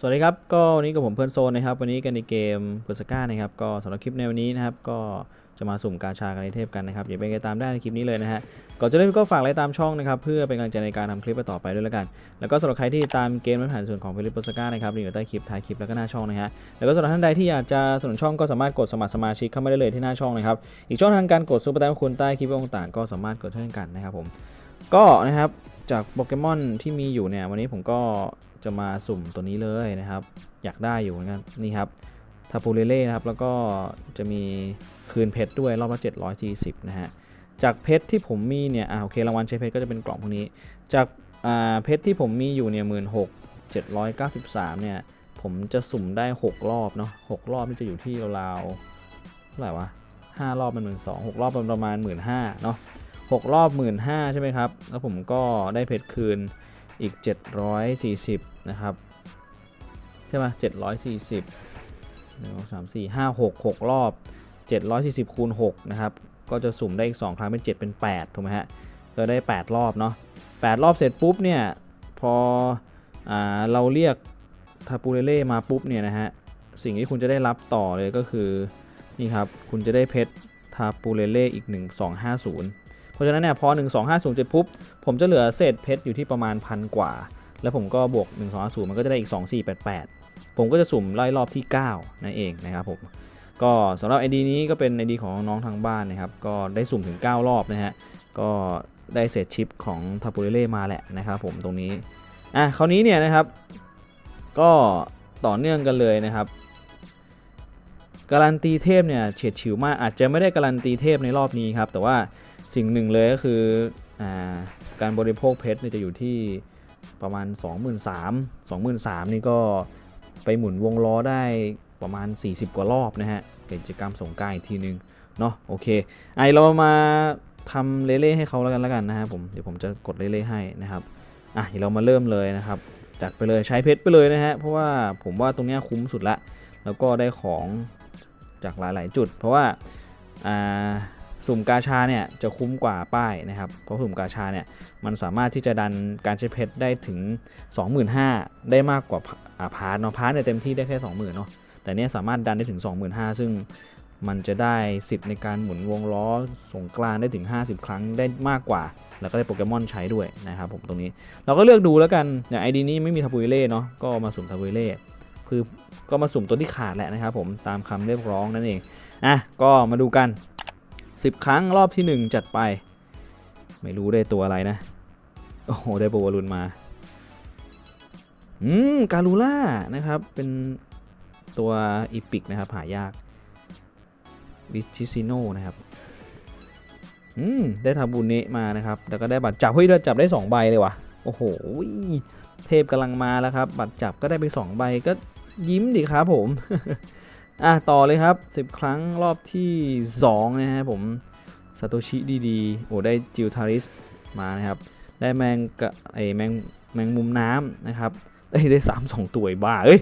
สวัสดีครับ ก็วันนี้กับผมเพื่อนโซนนะครับ วันนี้กันในเกมเพิร์สก้านะครับ ก็สำหรับคลิปในวันนี้นะครับ ก็จะมาสุ่มกาชากันในเทพกันนะครับ อย่าไปกันตามได้ในคลิปนี้เลยนะฮะ ก่อนจะเล่นก็ฝากไลค์ตามช่องนะครับ เพื่อเป็นกำลังใจในการทำคลิปต่อไปด้วยแล้วกัน แล้วก็สำหรับใครที่ตามเกมไม่ผ่านส่วนของเพลิปเพิร์สก้านะครับอยู่ใต้คลิปท้ายคลิปแล้วก็หน้าช่องนะฮะ แล้วก็สำหรับท่านใดที่อยากจะสนับสนุนช่องก็สามารถกดสมัครสมาชิกเข้ามาได้เลยที่หน้าช่องนะครับ อีกช่องทางการกดซุปเปอร์แตงคุณใต้คลิปต่างๆก็สามารถกดเช่นกันนะครับผม ก็นะครับจากโปเกมอนที่มีอยู่เนี่ยวันนี้ผมก็ จะมาสุ่มตัวนี้เลยนะครับ อยากได้อยู่เหมือนกันนี่ครับทาปูเลเล่นะครับ แล้วก็จะมีคืนเพชรด้วยรอบละ740 นะฮะ จากเพชรที่ผมมีเนี่ย อ่าโอเครางวัลใช้เพชรก็จะเป็นกล่องพวกนี้ จากอ่าเพชรที่ผมมีอยู่เนี่ยหมื่นหกเจ็ดร้อยเก้าสิบสามเนี่ย ผมจะสุ่มได้ 6 รอบเนาะหกรอบนี่จะอยู่ที่ราวๆเท่าไหร่วะห้ารอบเป็นหมื่นสองหกรอบประมาณหมื่นห้าเนาะหกรอบหมื่นห้าใช่ไหมครับ แล้วผมก็ได้เพชรคืน อีก 740 นะครับ ใช่ไหมเจ็ดร้อยสี่สิบหนึ่งสองสามสี่ห้าหกหกรอบเจ็ดร้อยสี่สิบคูณหกนะครับ ก็จะสุ่มได้อีกสองครั้งเป็นเจ็ดเป็นแปดถูกไหมฮะก็ได้แปดรอบเนาะแปดรอบเสร็จปุ๊บเนี่ย พออเราเรียกทาปูเลเล่มาปุ๊บเนี่ยนะฮะ สิ่งที่คุณจะได้รับต่อเลยก็คือ นี่ครับ คุณจะได้เพชรทาปูเลเล่อีก 1250 เพราะฉะนั้นเนี่ยพอ 1250เสร็จปุ๊บผมจะเหลือเศษเพชรอยู่ที่ประมาณพันกว่า แล้วผมก็บวก 1250 มันก็จะได้อีก 2488 ผมก็จะสุ่มไล่รอบที่ 9 นั่นเองนะครับผมก็สำหรับ ID นี้ก็เป็น ID ของน้องทางบ้านนะครับ ก็ได้สุ่มถึง 9 รอบนะฮะ ก็ได้เศษชิปของทาปูเล่มาแหละนะครับผมตรงนี้ อะคราวนี้เนี่ยนะครับ ก็ต่อเนื่องกันเลยนะครับ การันตีเทพเนี่ยเฉียดฉิวมากอาจจะไม่ได้การันตีเทพในรอบนี้ครับ แต่ว่า สิ่งหนึ่งเลยก็คืออการบริโภคเพชรจะอยู่ที่ประมาณ 23,000 23,000 นี่ก็ไปหมุนวงล้อได้ประมาณ 40 กว่ารอบนะฮะกิจกรรมสงกายอีกทีนึงเนาะโอเคไอเรามาทำเล่ๆให้เขาแล้วกันแล้วกันนะฮะผมเดี๋ยวผมจะกดเล่ๆให้นะครับอะเดี๋ยวเรามาเริ่มเลยนะครับจัดไปเลยใช้เพชรไปเลยนะฮะเพราะว่าผมว่าตรงนี้คุ้มสุดละ แล้วก็ได้ของจากหลาย ๆ จุด เพราะว่าอ่า สุ่มกาชาเนี่ยจะคุ้มกว่าป้ายนะครับ เพราะสุ่มกาชาเนี่ยมันสามารถที่จะดันการใช้เพชรได้ถึง 25,000 ได้มากกว่าาพาร์ทเนาะพาร์ทเนี่ยเต็มที่ได้แค่ 20,000เนาะแต่เนี่ยสามารถดันได้ถึง 25,000 ซึ่งมันจะได้สิทธิ์ในการหมุนวงล้อสงกรานได้ถึง 50 ครั้งได้มากกว่า แล้วก็ได้โปเกมอนใช้ด้วยนะครับผมตรงนี้เราก็เลือกดูแล้วกันอย่างไอดีนี้ไม่มีทาบุยเล่เนาะก็มาสุ่มทาบุยเล่คือก็มาสุ่มตัวที่ขาดแหละนะครับผมตามคำเรียกร้องนั่นเองอะก็มาดูกัน 10 ครั้งรอบที่ 1 จัดไป ไม่รู้ได้ตัวอะไรนะ โอ้โห ได้โบวารุนมา อืม การูล่านะครับ เป็นตัวอีพิกนะครับ หายากวิชิซิโนนะครับ อืม ได้ทาบูเนะมานะครับ แล้วก็ได้บัตรจับ เฮ้ยได้จับได้ 2 ใบเลยว่ะ โอ้โห เทพกำลังมาแล้วครับ บัตรจับก็ได้ไป 2 ใบก็ยิ้มดิครับผม อะต่อเลยครับ 10 ครั้งรอบที่ 2 นะฮะผมซาโตชิดีๆโอ้ได้จิวทาริสมานะครับ ได้แมงกะไอแมงแมงมุมน้ำนะครับ ได้ได้สามสองตัวบ้าเอ้ย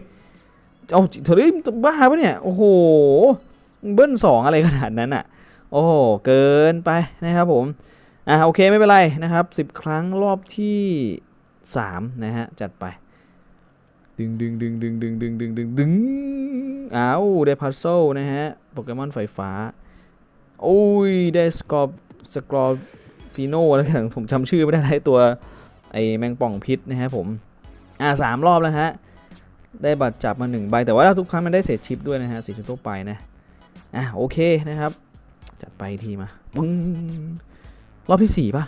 เอาเธอได้บ้าปะเนี่ย โอ้โห เบิ้ลสองอะไรขนาดนั้นอะ โอ้โห เกินไปนะครับผม อะโอเคไม่เป็นไรนะครับ 10 ครั้งรอบที่3นะฮะ จัดไป ดึงดึงดึงดึงดึงดึงดึงดึงดึง อ้าวได้พัซโซนะฮะ โปเกมอนไฟฟ้า โอ้ย ได้สกอร์สกอร์ฟีโน่แล้วกันผมจำชื่อไม่ได้ไอตัว ไอแมงป่องพิษนะฮะผม อ่าสามรอบแล้วฮะ ได้บัตรจับมาหนึ่งใบ แต่ว่าทุกครั้งมันได้เศษชิปด้วยนะฮะสีชิปทั่วไปนะ อะโอเคนะครับ จัดไปทีมาปึ้งรอบที่สี่ป่ะ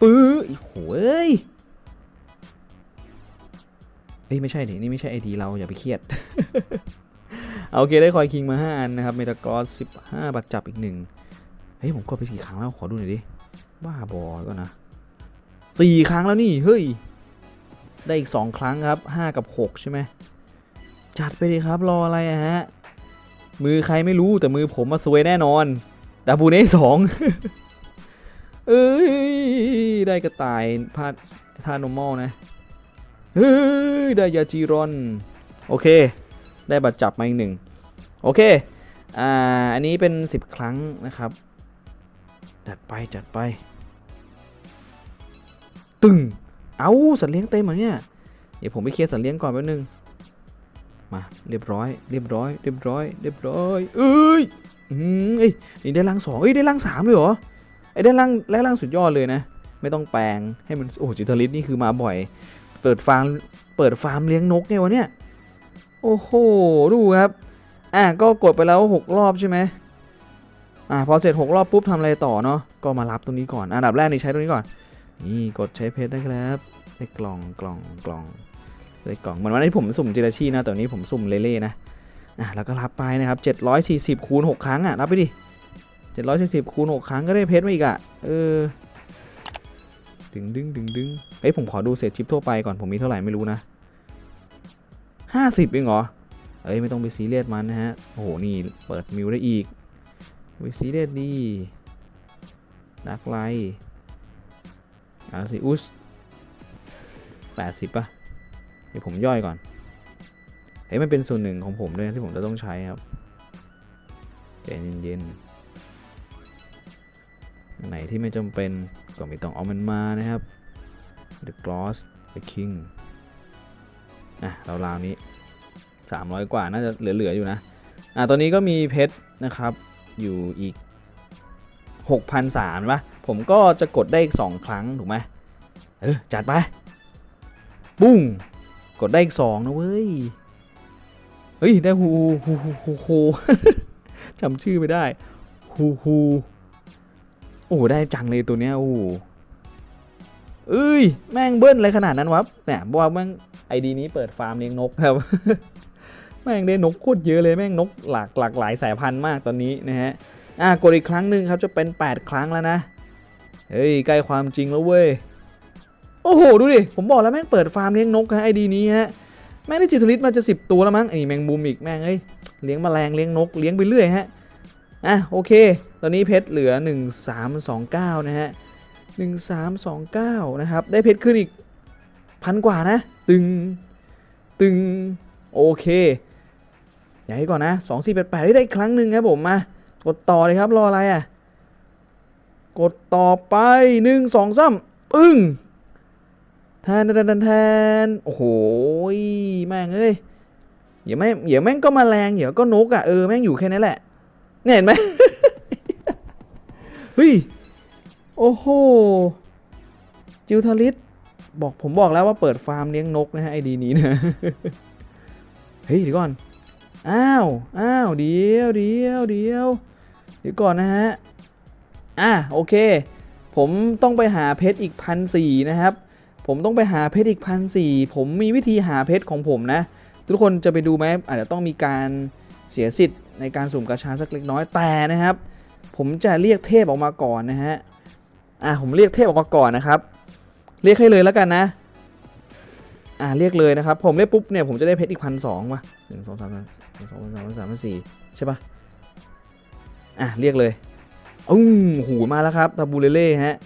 ปื้อโอ้ย อ้ยไม่ใช่ดินี่ไม่ใช่ไอดีเราอย่าไปเครียดเอาโอเคได้คอยคิงมา5อันนะครับเมตากอส15 บัตรจับอีกหนึ่งเฮ้ยผมกดไปสี่ครั้งแล้วขอดูหน่อยดิบ้าบอก็นะสี่ครั้งแล้วนี่เฮ้ยได้อีก 2 ครั้งครับ 5 กับ 6 ใช่ไหมจัดไปดิครับรออะไรฮะ มือใครไม่รู้แต่มือผมมาสวยแน่นอนดาบูเน่สองเอ้ย ได้กระต่ายพาดท่านอมอลนะ เฮ้ยได้ยาจีรอน โอเค ได้บัตรจับมาอีกหนึ่งโอเค อ่า อันนี้เป็น 10 ครั้งนะครับ จัดไปจัดไป ตึง เอาสัตว์เลี้ยงเต็มเหรอเนี่ย เดี๋ยวผมไปเคลียร์สัตว์เลี้ยงก่อนแป๊บนึง มาเรียบร้อย เรียบร้อย เรียบร้อย เรียบร้อย เอ้ย อืมเอ้ยนี่ได้ร่างสองเอ้ยได้ร่างสามเลยเหรอ ไอ้ได้ร่างได้ร่างสุดยอดเลยนะ ไม่ต้องแปลงให้มัน โอ้จิตรลิสนี่คือมาบ่อย เปิดฟาร์มเปิดฟาร์มเลี้ยงนกไงวะเนี่ย โอ้โห ดูครับ อะก็กดไปแล้ว 6 รอบใช่ไหมอะพอเสร็จ 6 รอบปุ๊บทำอะไรต่อเนาะก็มารับตรงนี้ก่อนอันดับแรกนี่ใช้ตรงนี้ก่อน นี่กดใช้เพชรได้ครับได้กล่องกล่องกล่องได้กล่องเหมือนวันนี้ผมสุ่มจิราชีนะแต่วันนี้ผมสุ่มเล่ๆนะอะแล้วก็รับไปนะครับ 740คูณ6ครั้งอะรับไปดิ740คูณ6ครั้งก็ได้เพชรมาอีกอะเออ ดึงดึงดึงดึงเอ้ยผมขอดูเศษชิปทั่วไปก่อนผมมีเท่าไหร่ไม่รู้นะ 50เองเหรอ เอ้ยไม่ต้องไปซีเรียสมันนะฮะ โอ้โหนี่เปิดมิวได้อีกไปซีเรียสดีดักไลอาซิอุส80ป่ะ เดี๋ยวผมย่อยก่อน เฮ้ยมันเป็นส่วนหนึ่งของผมด้วยที่ผมจะต้องใช้ครับใจเย็นๆอันไหนที่ไม่จำเป็น ก็ไม่ต้องเอามันมานะครับ The Gloss The King อะราวๆนี้ 300 กว่าน่าจะเหลือ ๆ อยู่นะ อะตอนนี้ก็มีเพชรนะครับอยู่อีก 6,003ป่ะผมก็จะกดได้อีก 2 ครั้ง ถูกไหมเออ จัดไป ปุ้ง กดได้อีก 2 นะเว้ย เฮ้ย ได้ฮูฮูฮูฮูฮูจำชื่อไม่ได้ฮูฮู โอ้ได้จังเลยตัวเนี้ยโอ้เอ้ยแม่งเบิ้ลอะไรขนาดนั้นวะเนี่ยบอกว่าแม่งไอดีนี้เปิดฟาร์มเลี้ยงนกครับแม่งได้นกโคตรเยอะเลยแม่งนกหลากหลากหลายสายพันธุ์มากตอนนี้นะฮะอะกดอีกครั้งหนึ่งครับจะเป็น 8 ครั้งแล้วนะเฮ้ยใกล้ความจริงแล้วเว้ยโอ้โหดูดิผมบอกแล้วแม่งเปิดฟาร์มเลี้ยงนกฮะไอดีนี้ฮะแม่งได้จิตรลิตมาจะ 10 ตัวแล้วมั้งไอแมงมุมอีกแม่งเอ้ยเลี้ยงแมลงเลี้ยงนกเลี้ยงไปเรื่อยฮะ อะโอเค ตอนนี้เพชรเหลือ 1329 นะฮะ 1329 นะครับ ได้เพชรขึ้นอีกพันกว่านะ ตึง ตึง โอเคอย่างนี้ก่อนนะ 2488 ได้อีกครั้งหนึ่งครับผมมากดต่อเลยครับ รออะไรอะ กดต่อไปหนึ่งสองสามปึ้งแทนแทนแทนโอ้โหแม่งเอ้ยเดี๋ยวแม่งเดี๋ยวแม่งก็มาแรงเดี๋ยวก็นกอะเออแม่งอยู่แค่นี้แหละ เนี่ยเห็นไหม เฮ้ย โอ้โห จิวทาริสบอกผมบอกแล้วว่าเปิดฟาร์มเลี้ยงนกนะฮะไอดีนี้นะ เฮ้ยเดี๋ยวก่อน อ้าว อ้าว เดี๋ยวเดี๋ยวเดี๋ยวเดี๋ยวก่อนนะฮะ อะโอเค ผมต้องไปหาเพชรอีกพันสี่นะครับ ผมต้องไปหาเพชรอีกพันสี่ผมมีวิธีหาเพชรของผมนะ ทุกคนจะไปดูไหมอาจจะต้องมีการ เสียสิทธิ์ในการสุ่มกระชาสักเล็กน้อยแต่นะครับ ผมจะเรียกเทพออกมาก่อนนะฮะอะผมเรียกเทพออกมาก่อนนะครับ เรียกให้เลยแล้วกันนะอะเรียกเลยนะครับ ผมเรียกปุ๊บเนี่ยผมจะได้เพชรอีกพันสองว่ะหนึ่งสองสามสี่หนึ่งสองสามสามสี่ใช่ป่ะอะเรียกเลยอุ้งหูมาแล้วครับตาบูเลเล่ฮะ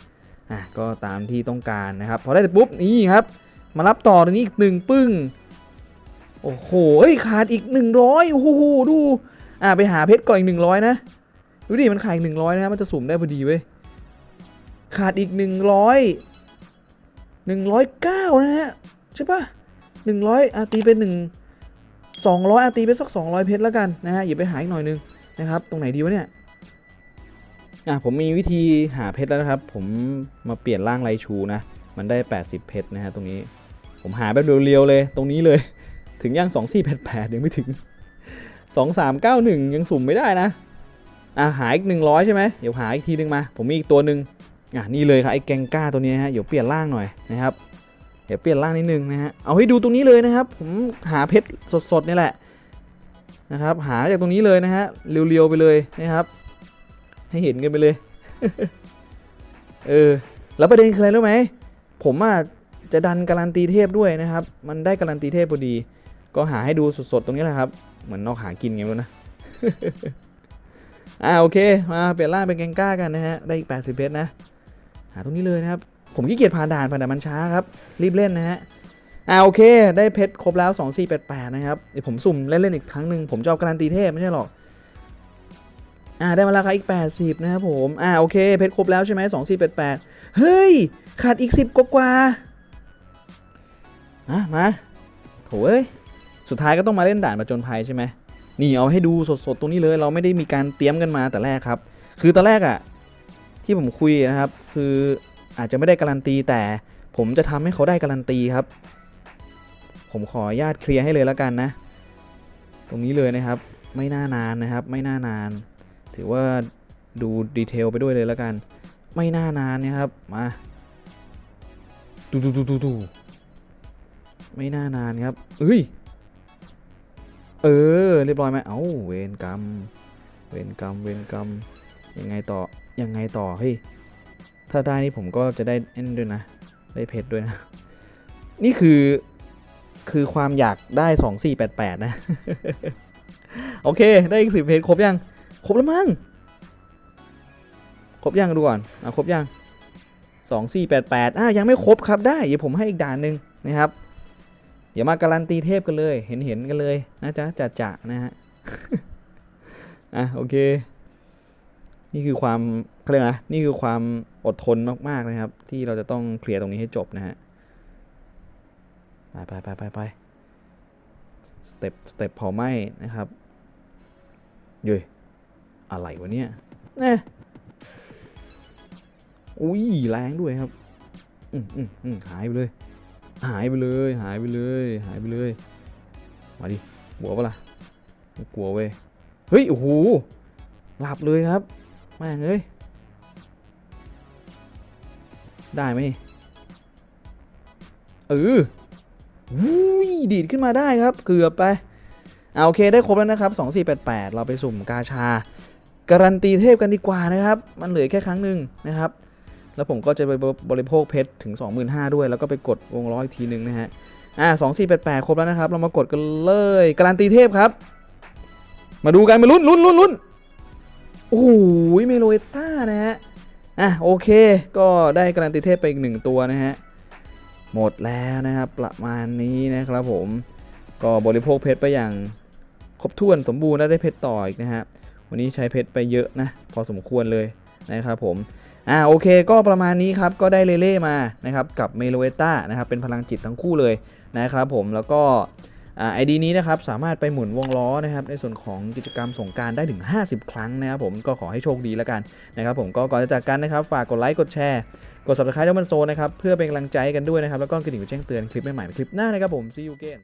อะก็ตามที่ต้องการนะครับพอได้เสร็จปุ๊บนี่ครับ มารับต่อตรงนี้อีกหนึ่งปึ้ง โอ้โหเฮ้ยขาดอีกหนึ่งร้อยโอ้โหดู อะไปหาเพชรก่อนอีกหนึ่งร้อยนะ ดูดิ มันขาดอีกหนึ่งร้อยนะ มันจะสุ่มได้พอดีเว้ย ขาดอีกหนึ่งร้อยหนึ่งร้อยเก้านะฮะ ใช่ปะหนึ่งร้อยอาตีเป็นหนึ่งสองร้อยอาตีไปสักสองร้อยเพชรแล้วกันนะฮะอย่าไปหาอีกหน่อยนึงนะครับ ตรงไหนดีวะเนี่ย อะผมมีวิธีหาเพชรแล้วนะครับ ผมมาเปลี่ยนร่างไรชูนะ มันได้ 80 เพชรนะฮะตรงนี้ ผมหาแบบเรียวๆเลย ตรงนี้เลย ถึงยัง2488ยังไม่ถึง2391ยังสุ่มไม่ได้นะอะหาอีก100ใช่ไหมเดี๋ยวหาอีกทีนึงมา ผมมีอีกตัวหนึ่งอะนี่เลยครับไอ้แกงก้าตัวนี้ฮะเดี๋ยวเปลี่ยนร่างหน่อยนะครับเดี๋ยวเปลี่ยนร่างนิดนึงนะฮะเอาให้ดูตรงนี้เลยนะครับ ผมหาเพชรสดๆนี่แหละนะครับ หาจากตรงนี้เลยนะฮะเรียวๆไปเลยนะครับ ให้เห็นกันไปเลยเออแล้วประเด็นคืออะไรรู้ไหมผมอะจะดันการันตีเทพด้วยนะครับ มันได้การันตีเทพพอดี ก็หาให้ดูสดๆตรงนี้แหละครับ เหมือนนอกหากินไงม่รู้นะอ่าโอเค มาเปลี่ยนร่างเป็นแกงก้ากันนะฮะ ได้อีก 80 เพชรนะ หาตรงนี้เลยนะครับ ผมขี้เกียจผ่านด่านผ่านด่านมันช้าครับ รีบเล่นนะฮะอ่าโอเค ได้เพชรครบแล้ว 2488 นะครับเดี๋ยวผมสุ่มเล่นๆอีกครั้งหนึ่งผมจะเอาการันตีเทพไม่ใช่หรอกอ่าได้มาราคาอีก 80 นะครับผมอ่าโอเค เพชรครบแล้วใช่ไหม2488 เฮ้ย ขาดอีก 10 กว่ากว่าอะมาโถเอ้ย สุดท้ายก็ต้องมาเล่นด่านประจนภัยใช่ไหมนี่เอาให้ดูสดๆตรงนี้เลย เราไม่ได้มีการเตรียมกันมาแต่แรกครับ คือตอนแรกอะที่ผมคุยนะครับ คืออาจจะไม่ได้การันตีแต่ผมจะทำให้เขาได้การันตีครับ ผมขออนุญาตเคลียร์ให้เลยแล้วกันนะ ตรงนี้เลยนะครับ ไม่น่านานนะครับ ไม่น่านาน ถือว่าดูดีเทลไปด้วยเลยแล้วกัน ไม่น่านานนะครับมาดูดูดูดูดูไม่น่านานครับเอ้ย เออ เรียบร้อยไหมเอ้าเวรกรรม เวรกรรม เวรกรรม ยังไงต่อ ยังไงต่อ เฮ้ย ถ้าได้นี่ผมก็จะได้เอ็นด้วยนะ ได้เพชรด้วยนะ นี่คือ คือความอยากได้2488นะ โอเค ได้อีกสิบเพชรครบยัง ครบแล้วมั้ง ครบยังดูก่อนอะครบยัง2488อะยังไม่ครบครับ ได้ เดี๋ยวผมให้อีกด่านหนึ่งนะครับ เดี๋ยวมาการันตีเทพกันเลย เห็นเห็นกันเลยนะจ๊ะจะจะนะฮะอะโอเค นี่คือความเขาเรียกนะนี่คือความอดทนมากๆนะครับ ที่เราจะต้องเคลียร์ตรงนี้ให้จบนะฮะไปไปไปไปไปสเต็ปสเต็ปเผาไหม้นะครับเย้ยอะไรวะเนี่ยน่อุ้ยแรงด้วยครับ อืมอืมอืมหายไปเลย หายไปเลย หายไปเลย หายไปเลย มาดิกลัวปะล่ะกลัวเว้ย เฮ้ย โอ้โห หลับเลยครับ แม่งเอ้ย ได้ไหมนี่ เอออุ้ยดีดขึ้นมาได้ครับ เกือบไปเอาโอเคได้ครบแล้วนะครับ 2488 เราไปสุ่มกาชา การันตีเทพกันดีกว่านะครับ มันเหลือแค่ครั้งหนึ่งนะครับ แล้วผมก็จะไปบริโภคเพชรถึง 25,000ด้วย แล้วก็ไปกดวงล้ออีกทีหนึ่งนะฮะ อ่า2488ครบแล้วนะครับ เรามากดกันเลย การันตีเทพครับ มาดูกันมาลุ้นลุ้นลุ้นลุ้นโอ้โหเมโลเอต้านะฮะ อะโอเค ก็ได้การันตีเทพไปอีกหนึ่งตัวนะฮะ หมดแล้วนะครับ ประมาณนี้นะครับผม ก็บริโภคเพชรไปอย่างครบถ้วนสมบูรณ์และได้เพชรต่ออีกนะฮะ วันนี้ใช้เพชรไปเยอะนะ พอสมควรเลยนะครับผม อ่าโอเคก็ประมาณนี้ครับก็ได้เลเล่มานะครับกับเมโลเอต้านะครับเป็นพลังจิตทั้งคู่เลยนะครับผมแล้วก็ไอดีนี้นะครับสามารถไปหมุนวงล้อนะครับในส่วนของกิจกรรมสงการได้ถึง 50 ครั้งนะครับผมก็ขอให้โชคดีแล้วกันนะครับผมก็ก่อนจะจากกันนะครับฝากกดไลค์กดแชร์กด subscribe เจ้ามันโซนะครับเพื่อเป็นกำลังใจกันด้วยนะครับแล้วก็กระดิ่งแจ้งเตือนคลิปใหม่ๆคลิปหน้านะครับผม see you again